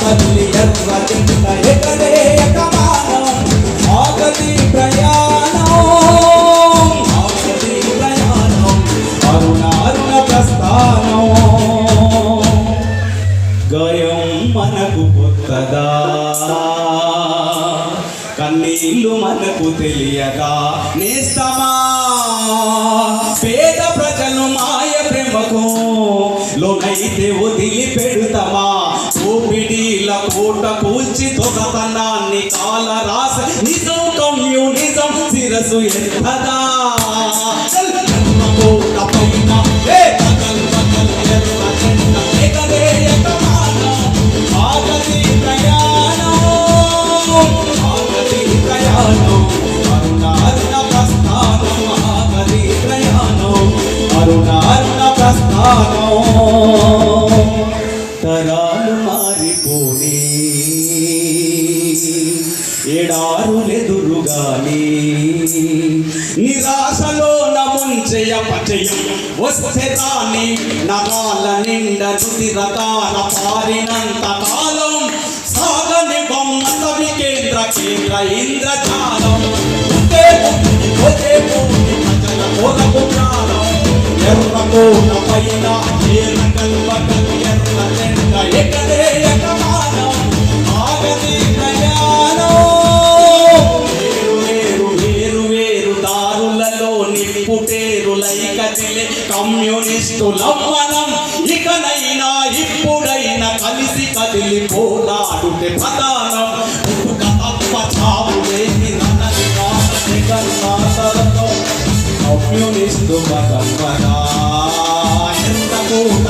తల్లి ఎర్ర జెండ ఎగరే ఎగమానం ప్రయాణం. ఆగది ప్రయాణం. అరుణ అరుణ ప్రస్థానం. గయం మనకు కొత్తదా? కన్నీళ్ళు మనకు తెలియదా? నేస్తమా? పేద ప్రజలు మాయ ప్రేమకు లోనైతే వదిలి పెడతామా ఊపిడిల కోట కూల్చి దొంగతనాన్ని కాల రాస. నిజం కమ్యూనిజం శిరసు ఎత్తదా. కోట పైన. పగల్ పగల్ ఎర్ర జెండ ఎగరే ఎగమానం. అరుణ అరుణ ప్రస్థానం ఎడారులెదురుగానే నిరాశలో నముంచయ పచయం వస్తే దాని నరాల నిండ రుదిరతాన పారినంత కాలం సాగని బొమ్మత వికేంద్ర కేంద్ర ఇంద్రజాలం. ఎర్ర కోన పైన పోని కల్వ కల్ ఎర్ర వేరు దారులలో నిప్పుటేరులై కదిలే కమ్యూనిస్టులం మనం ఇకనైనా ఇప్పుడైనా కలిసి కదిలి పోరాడుతే ప్రధానం. పుట్టుక తప్ప చావు లేని నన్నది కమ్యూనిస్టు బతకరా ఎంత కూట